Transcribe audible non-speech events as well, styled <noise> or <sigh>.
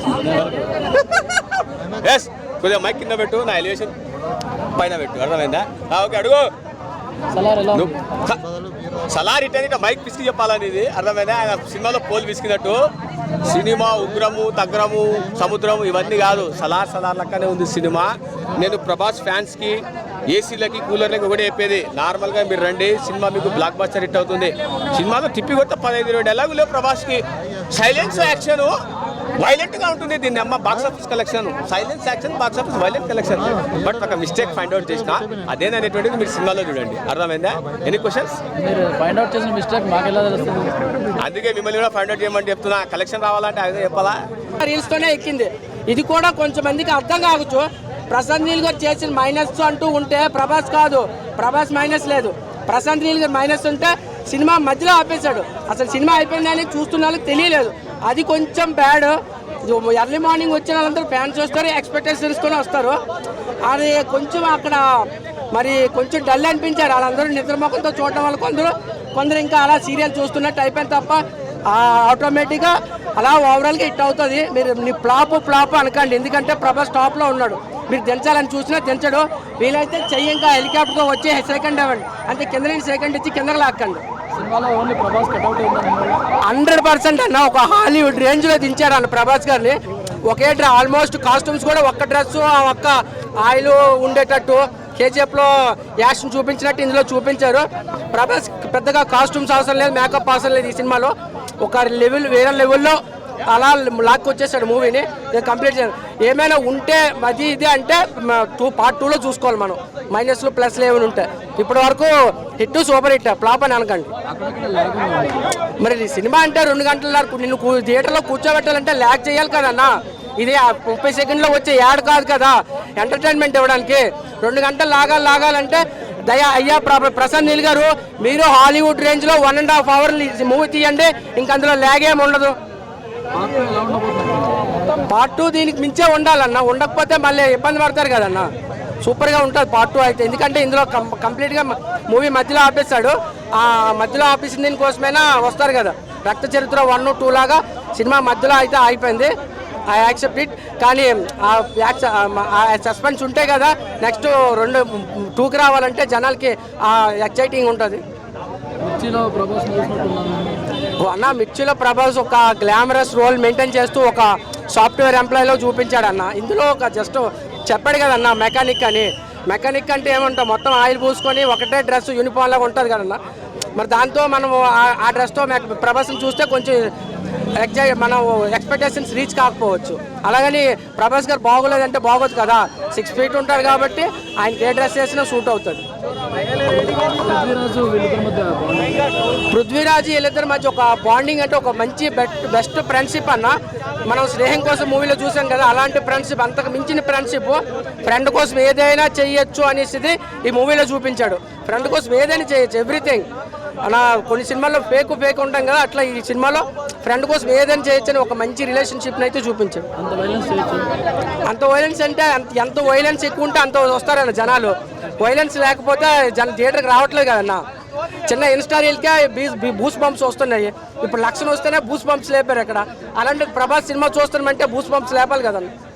<laughs> Yes కొద్దిగా mic కింద పెట్టు నా ఎలివేషన్ పైన పెట్టు అర్థమైందా? ఓకే అడుగు. సలార్ ఇట్ అని మైక్ పిసికి చెప్పాలని ఇది అర్థమైందా? ఆయన సినిమాలో పోల్ పిసికినట్టు. సినిమా ఉగ్రము తగ్రము సముద్రము ఇవన్నీ కాదు. సలార్ సలార్ లెక్కనే ఉంది సినిమా. నేను ప్రభాస్ ఫ్యాన్స్కి ఏసీలకి కూలర్లకి ఒకటి చెప్పేది. నార్మల్గా మీరు రండి సినిమా మీకు బ్లాక్ బస్టర్ హిట్ అవుతుంది. సినిమాలో తిప్పి కొత్త పదహైదు ఇరవై డైలాగులు లేవు ప్రభాస్కి. సైలెన్స్ యాక్షన్ వైలెంట్గా ఉంటుంది దీన్ని అమ్మ. Box office collection silence action box office violent collection but ఒక మిస్టేక్ ఫైండ్ అవుట్ చేసిన అదేననేటువంటిది మీరు సినిమాలో చూడండి. అర్థమైందా? ఎనీ క్వశ్చన్స్ మీరు ఫైండ్ అవుట్ చేసిన మిస్టేక్ తెలుస్తుంది? అందుకే మిమ్మల్ని కూడా ఫైండ్ అవుట్ చేయమని చెప్తున్నా. కలెక్షన్ రావాలంటే అదే చెప్పాలా? రీల్స్ తోనే ఎక్కింది. ఇది కూడా కొంచెం మందికి అర్థం కావచ్చు. ప్రశాంత్ నీల్ గారు చేసిన మైనస్ అంటూ ఉంటే ప్రభాస్ కాదు. ప్రభాస్ మైనస్ లేదు. ప్రశాంత్ నీల్ గారు మైనస్ ఉంటే సినిమా మధ్యలో ఆపేశాడు. అసలు సినిమా అయిపోయిందని చూస్తున్న వాళ్ళకి తెలియలేదు. అది కొంచెం బ్యాడ్ ఎర్లీ మార్నింగ్ వచ్చిన వాళ్ళందరూ ఫ్యాన్స్ వస్తారు ఎక్స్పెక్టేషన్ కొని వస్తారు. అది కొంచెం అక్కడ మరి కొంచెం డల్ అనిపించారు. వాళ్ళందరూ నిద్రమోకంతో చూడటం వల్ల కొందరు కొందరు ఇంకా అలా సీరియల్ చూస్తున్నట్టు అయిపోయింది తప్ప ఆటోమేటిక్గా అలా ఓవరాల్గా హిట్ అవుతుంది. మీరు నీ ఫ్లాప్ ఫ్లాప్ అనకండి. ఎందుకంటే ప్రభాస్ టాప్లో ఉన్నాడు. మీరు దించాలని చూసినా దించడు వీలైతే చెయ్యి ఇంకా హెలికాప్టర్తో వచ్చి సెకండ్ ఇవ్వండి అంటే కింద నుంచి సెకండ్ ఇచ్చి కిందకి లాక్కండి. హండ్రెడ్ పర్సెంట్ అన్న ఒక హాలీవుడ్ రేంజ్లో దించారు అన్న ప్రభాస్ గారిని. ఒకే డ్రెస్ ఆల్మోస్ట్ కాస్ట్యూమ్స్ కూడా ఒక్క డ్రెస్ ఒక్క ఆయిల్ ఉండేటట్టు కేజీఎఫ్లో యాక్షన్ చూపించినట్టు ఇందులో చూపించారు. ప్రభాస్ పెద్దగా కాస్ట్యూమ్స్ అవసరం లేదు మేకప్ అవసరం లేదు ఈ సినిమాలో. ఒక లెవెల్ వేరే లెవెల్లో అలా లాక్ వచ్చేసాడు మూవీని. నేను కంప్లీట్ చేయను. ఏమైనా ఉంటే అది ఇది అంటే టూ పార్ట్ టూలో చూసుకోవాలి మనం. మైనస్లు ప్లస్లు ఏమైనా ఉంటాయి ఇప్పటి వరకు హిట్ సూపర్ హిట్ ఫ్లాప్ అని అనకండి. మరి సినిమా అంటే రెండు గంటల నిన్ను థియేటర్లో కూర్చోబెట్టాలంటే ల్యాక్ చేయాలి కదన్నా ఇది ముప్పై సెకండ్లో వచ్చే యాడ్ కాదు కదా. ఎంటర్టైన్మెంట్ ఇవ్వడానికి రెండు గంటలు లాగాలి లాగాలంటే దయా అయ్యా ప్ర- ప్రశాంత్ నీల్ గారు మీరు హాలీవుడ్ రేంజ్లో one and half hour movie తీయండి ఇంక అందులో ల్యాగ్ ఏమి ఉండదు. పార్ట్ టూ దీనికి మించే ఉండాలన్న ఉండకపోతే మళ్ళీ ఇబ్బంది పడతారు కదన్న. సూపర్గా ఉంటుంది పార్ట్ టూ అయితే. ఎందుకంటే ఇందులో కం కంప్లీట్గా మూవీ మధ్యలో ఆపేస్తాడు ఆ మధ్యలో ఆపేసిన దీనికోసమైనా వస్తారు కదా. రక్త చరిత్ర వన్ టూ లాగా సినిమా మధ్యలో అయితే ఆగిపోయింది. ఐ యాక్సెప్ట్ ఇట్ కానీ ఆ యాక్స ఆ సస్పెన్స్ ఉంటే కదా నెక్స్ట్ రెండు టూకి రావాలంటే జనాలకి ఆ ఎక్సైటింగ్ ఉంటుంది. మిర్చిలో ప్రభాస్ చూసినట్టున్నాను అన్న మిర్చిలో ప్రభాస్ ఒక గ్లామరస్ రోల్ మెయింటైన్ చేస్తూ ఒక సాఫ్ట్వేర్ ఎంప్లాయీలో చూపించాడు అన్న. ఇందులో ఒక జస్ట్ చెప్పాడు కదన్న మెకానిక్ అని. మెకానిక్ అంటే ఏమంటాం మొత్తం ఆయిల్ పూసుకొని ఒకటే డ్రెస్ యూనిఫామ్ లాగా ఉంటుంది కదన్న మరి దాంతో మనం ఆ- ఆ డ్రెస్తో ప్రభాస్ని చూస్తే కొంచెం ఎగ్జాక్ట్ మనం ఎక్స్పెక్టేషన్స్ రీచ్ కాకపోవచ్చు. అలాగని ప్రభాస్ గారు బాగోలేదంటే బాగోదు కదా. సిక్స్ ఫీట్ ఉంటారు కాబట్టి ఆయనకి ఏ డ్రెస్ వేసినా సూట్ అవుతుంది పృథ్వీరాజు వీళ్ళిద్దరి మధ్య బాగుంది పృథ్వీరాజ్ వీళ్ళిద్దరి మధ్య ఒక బాండింగ్ అంటే ఒక మంచి బెస్ట్ ఫ్రెండ్షిప్ అన్న. మనం స్నేహం కోసం మూవీలో చూసాం కదా అలాంటి ఫ్రెండ్షిప్ అంతకు మించిన ఫ్రెండ్షిప్ ఫ్రెండ్ కోసం ఏదైనా చేయొచ్చు అనేసి ఈ మూవీలో చూపించాడు. ఫ్రెండ్ కోసం ఏదైనా చేయొచ్చు ఎవ్రీథింగ్ అలా కొన్ని సినిమాల్లో ఫేక్ ఫేక్ ఉంటాం కదా అట్లా ఈ సినిమాలో ఫ్రెండ్ కోసం ఏదైనా చేయొచ్చు అని ఒక మంచి రిలేషన్షిప్ని అయితే చూపించాడు అంత వైలెన్స్ అంటే ఎంత వైలెన్స్ ఎక్కువ ఉంటే అంత వస్తారన్న జనాలు. వైలెన్స్ లేకపోతే జన థియేటర్కి రావట్లేదు కదన్న చిన్న ఇన్స్టా రీల్కే బీ బూస్ బంప్స్ వస్తున్నాయి. ఇప్పుడు లక్షలు వస్తేనే బూస్ బంప్స్ లేపారు ఇక్కడ అలాంటి ప్రభాస్ సినిమా చూస్తున్నామంటే బూస్ బంప్స్ లేపాలి కదన్న.